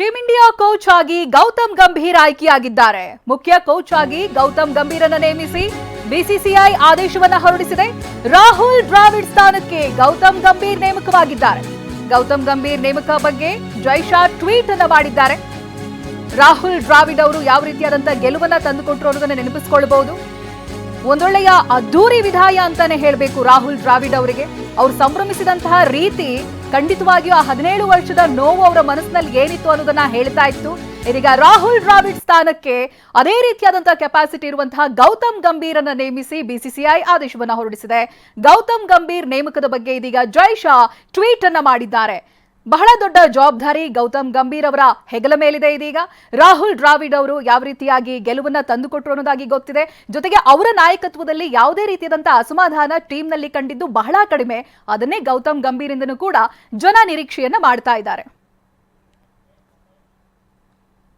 Team India coach ಆಗಿ ಗೌತಮ್ ಗಂಭೀರ್ ಆಯ್ಕೆಯಾಗಿದ್ದಾರೆ. ಮುಖ್ಯ ಕೋಚ್ ಆಗಿ ಗೌತಮ್ ಗಂಭೀರನ್ನು ನೇಮಿಸಿ ಬಿಸಿಸಿಐ ಆದೇಶವನ್ನು ಹೊರಡಿಸಿದೆ. ರಾಹುಲ್ ದ್ರಾವಿಡ್ ಸ್ಥಾನಕ್ಕೆ ಗೌತಮ್ ಗಂಭೀರ್ ನೇಮಕವಾಗಿದ್ದಾರೆ. ಗೌತಮ್ ಗಂಭೀರ್ ನೇಮಕ ಬಗ್ಗೆ ಜೈಶಾ ಟ್ವೀಟ್ ಅನ್ನು ಮಾಡಿದ್ದಾರೆ. ರಾಹುಲ್ ದ್ರಾವಿಡ್ ಅವರು ಯಾವ ರೀತಿಯಾದಂತಹ ಗೆಲುವನ್ನ ತಂದುಕೊಟ್ಟರು ಅನ್ನೋದನ್ನು ನೆನಪಿಸಿಕೊಳ್ಳಬಹುದು ಒಂದೊಳ್ಳೆಯ ಅದ್ಧೂರಿ ವಿಧಾಯ ಅಂತಾನೆ ಹೇಳಬೇಕು ರಾಹುಲ್ ದ್ರಾವಿಡ್ ಅವರಿಗೆ. ಅವರು ಸಂಭ್ರಮಿಸಿದಂತಹ ರೀತಿ ಖಂಡಿತವಾಗಿಯೂ ಆ ಹದಿನೇಳು ವರ್ಷದ ನೋವು ಅವರ ಮನಸ್ಸಿನಲ್ಲಿ ಏನಿತ್ತು ಅನ್ನೋದನ್ನ ಹೇಳ್ತಾ ಇತ್ತು. ಇದೀಗ ರಾಹುಲ್ ದ್ರಾವಿಡ್ ಸ್ಥಾನಕ್ಕೆ ಅದೇ ರೀತಿಯಾದಂತಹ ಕೆಪಾಸಿಟಿ ಇರುವಂತಹ ಗೌತಮ್ ಗಂಭೀರನ್ನ ನೇಮಿಸಿ ಬಿಸಿಸಿಐ ಆದೇಶವನ್ನ ಹೊರಡಿಸಿದೆ. ಗೌತಮ್ ಗಂಭೀರ್ ನೇಮಕದ ಬಗ್ಗೆ ಇದೀಗ ಜೈಶಾ ಟ್ವೀಟ್ ಅನ್ನ ಮಾಡಿದ್ದಾರೆ. ಬಹಳ ದೊಡ್ಡ ಜವಾಬ್ದಾರಿ ಗೌತಮ್ ಗಂಭೀರ್ ಅವರ ಹೆಗಲ ಮೇಲಿದೆ ಇದೀಗ. ರಾಹುಲ್ ದ್ರಾವಿಡ್ ಅವರು ಯಾವ ರೀತಿಯಾಗಿ ಗೆಲುವನ್ನ ತಂದುಕೊಟ್ರು ಅನ್ನೋದಾಗಿ ಗೊತ್ತಿದೆ. ಜೊತೆಗೆ ಅವರ ನಾಯಕತ್ವದಲ್ಲಿ ಯಾವುದೇ ರೀತಿಯಾದಂತಹ ಅಸಮಾಧಾನ ಟೀಮ್ನಲ್ಲಿ ಕಂಡಿದ್ದು ಬಹಳ ಕಡಿಮೆ. ಅದನ್ನೇ ಗೌತಮ್ ಗಂಭೀರಿಂದನೂ ಕೂಡ ಜನ ನಿರೀಕ್ಷೆಯನ್ನ ಮಾಡ್ತಾ ಇದ್ದಾರೆ.